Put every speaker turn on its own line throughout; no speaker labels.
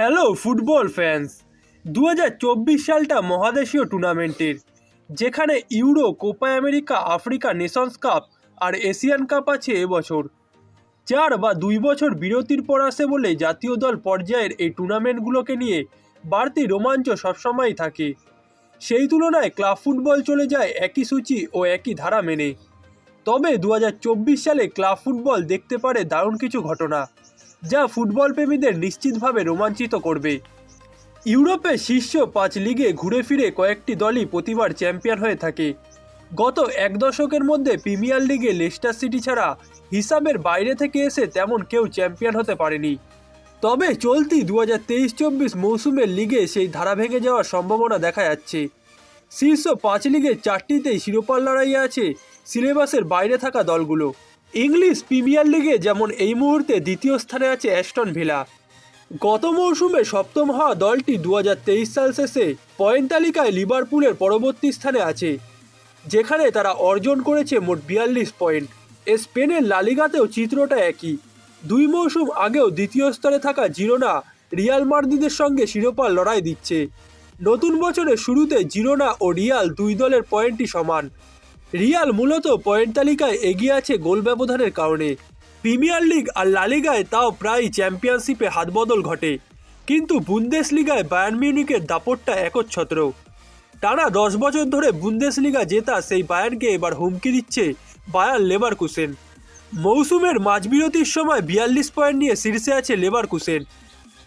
Hello football fans. দু হাজার চব্বিশ সালটা মহাদেশীয় টুর্নামেন্টের, যেখানে Euro, Copa America, Africa, nations cup আর এশিয়ান কাপ আছে এবছর। চার বা দুই বছর বিরতির পর আসে বলে জাতীয় দল পর্যায়ের এই টুর্নামেন্টগুলোকে নিয়ে বাড়তি রোমাঞ্চ সবসময়ই থাকে। সেই তুলনায় ক্লাব ফুটবল চলে যায় একই সূচি ও একই ধারা মেনে। তবে দু হাজার চব্বিশ সালে ক্লাব ফুটবল দেখতে পারে দারুণ কিছু ঘটনা। যা ফুটবল প্রেমীদের নিশ্চিতভাবে রোমাঞ্চিত করবে। ইউরোপের শীর্ষ পাঁচ লিগে ঘুরে ফিরে কয়েকটি দলই প্রতিবার চ্যাম্পিয়ন হয়ে থাকে। গত এক দশকের মধ্যে প্রিমিয়ার লিগে লেস্টার সিটি ছাড়া হিসাবের বাইরে থেকে এসে তেমন কেউ চ্যাম্পিয়ন হতে পারেনি। তবে চলতি দু হাজার তেইশ চব্বিশ মৌসুমের লিগে সেই ধারা ভেঙে যাওয়ার সম্ভাবনা দেখা যাচ্ছে। শীর্ষ পাঁচ লিগের চারটিতেই শিরোপার লড়াইয়ে আছে সিলেবাসের বাইরে থাকা দলগুলো। ইংলিশ প্রিমিয়ার লিগে যেমন এই মুহূর্তে দ্বিতীয় স্থানে আছে অ্যাস্টন ভিলা। গত মৌসুমে সপ্তম হওয়া দলটি দু হাজার তেইশ সাল শেষে পয়েন্ট তালিকায় লিভারপুলের পরবর্তী স্থানে আছে, যেখানে তারা অর্জন করেছে মোট বিয়াল্লিশ পয়েন্ট। স্পেনের লালিগাতেও চিত্রটা একই। দুই মৌসুম আগেও দ্বিতীয় স্তরে থাকা জিরোনা রিয়াল মার্দিদের সঙ্গে শিরোপার লড়াই দিচ্ছে। নতুন বছরের শুরুতে জিরোনা ও রিয়াল দুই দলের পয়েন্টই সমান। রিয়াল মূলত পয়েন্ট তালিকায় এগিয়ে আছে গোল ব্যবধানের কারণে। প্রিমিয়ার লিগ আর লালিগায় তাও প্রায় চ্যাম্পিয়নশিপে হাতবদল ঘটে। কিন্তু বুন্দেশ লিগায় বায়ার্ন মিউনিকের দাপটটা একচ্ছত্র। টানা দশ বছর ধরে বুন্দেশ লিগা জেতা সেই বায়ার্নকে এবার হুমকি দিচ্ছে বায়ার লেবার কুসেন মৌসুমের মাঝবিরতির সময় বিয়াল্লিশ পয়েন্ট নিয়ে শীর্ষে আছে লেবার কুসেন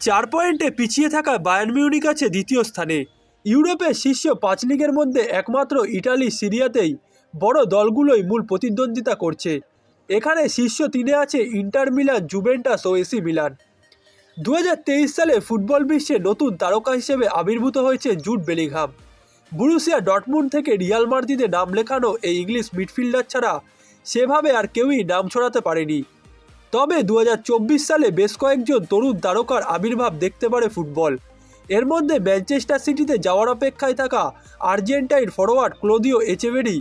চার পয়েন্টে পিছিয়ে থাকা বায়ার্ন মিউনিক আছে দ্বিতীয় স্থানে। ইউরোপের শীর্ষ পাঁচ লিগের মধ্যে একমাত্র ইটালি সিরিয়াতেই বড় দলগুলোই মূল প্রতিদ্বন্দ্বিতা করছে। এখানে শীর্ষ তিনে আছে ইন্টার মিলান, জুভেন্টাস ও এসি মিলান। দু হাজার তেইশ সালে ফুটবল বিশ্বে নতুন তারকা হিসেবে আবির্ভূত হয়েছে জুট বেলিংহাম। বুরুসিয়া ডটমুন্ড থেকে রিয়াল মার্দিতে নাম লেখানো এই ইংলিশ মিডফিল্ডার ছাড়া সেভাবে আর কেউই নাম ছড়াতে পারেনি। তবে দু হাজার চব্বিশ সালে বেশ কয়েকজন তরুণ তারকার আবির্ভাব দেখতে পারে ফুটবল। এর মধ্যে ম্যানচেস্টার সিটিতে যাওয়ার অপেক্ষায় থাকা আর্জেন্টাইন ফরোয়ার্ড ক্লোদিও এচেভেরি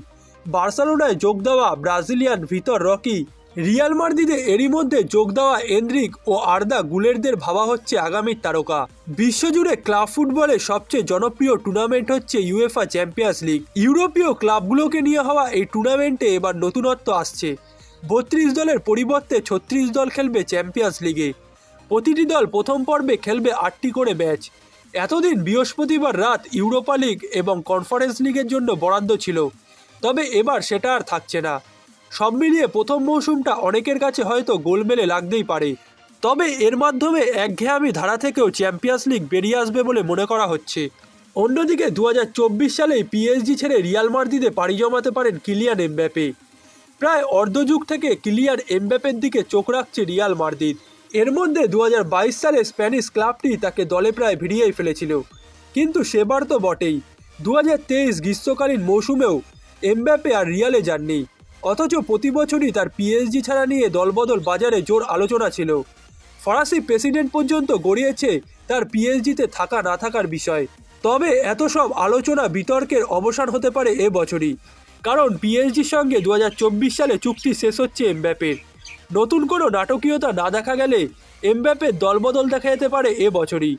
বার্সেলোনায় যোগ দেওয়া ব্রাজিলিয়ান ভিতর রকি। রিয়াল মার্দিদে এরই মধ্যে যোগ দেওয়া এন্দ্রিক ও আর্দা গুলেরদের ভাবা হচ্ছে আগামীর তারকা। বিশ্বজুড়ে ক্লাব ফুটবলে সবচেয়ে জনপ্রিয় টুর্নামেন্ট হচ্ছে ইউএফা চ্যাম্পিয়ন্স লিগ। ইউরোপীয় ক্লাবগুলোকে নিয়ে হওয়া এই টুর্নামেন্টে এবার নতুনত্ব আসছে। বত্রিশ দলের পরিবর্তে ছত্রিশ দল খেলবে চ্যাম্পিয়ন্স লিগে। প্রতিটি দল প্রথম পর্বে খেলবে আটটি করে ম্যাচ। এতদিন বৃহস্পতিবার রাত ইউরোপা লিগ এবং কনফারেন্স লিগের জন্য বরাদ্দ ছিল। তবে এবার সেটা আর থাকছে না। সব মিলিয়ে প্রথম মৌসুমটা অনেকের কাছে হয়তো গোলমেলে লাগতেই পারে। তবে এর মাধ্যমে একঘেয়ামি ধারা থেকেও চ্যাম্পিয়ন্স লিগ বেরিয়ে আসবে বলে মনে করা হচ্ছে। অন্যদিকে দু হাজার চব্বিশ সালেই পিএসজি ছেড়ে রিয়াল মার্দিদে পাড়ি জমাতে পারেন কিলিয়ান এমব্যাপে। প্রায় অর্ধযুগ থেকে কিলিয়ান এমব্যাপের দিকে চোখ রাখছে রিয়াল মার্দিদ এর মধ্যে দু হাজার বাইশ সালে স্প্যানিশ ক্লাবটি তাকে দলে প্রায় ভিড়িয়েই ফেলেছিল। কিন্তু সেবার তো বটেই। দু হাজার তেইশ গ্রীষ্মকালীন মৌসুমেও এমব্যাপে আর রিয়ালে যাননি। অথচ প্রতি বছরই তার পিএসজি ছাড়া নিয়ে দলবদল বাজারে জোর আলোচনা ছিল। ফরাসি প্রেসিডেন্ট পর্যন্ত গড়িয়েছে তার পিএসজিতে থাকা না থাকার বিষয়। তবে এত সব আলোচনা বিতর্কের অবসান হতে পারে এ বছরই। কারণ পিএসজির সঙ্গে দু হাজার চব্বিশ সালে চুক্তি শেষ হচ্ছে এমব্যাপের নতুন কোনো নাটকীয়তা না দেখা গেলে এমব্যাপের দলবদল দেখা যেতে পারে এ বছরই।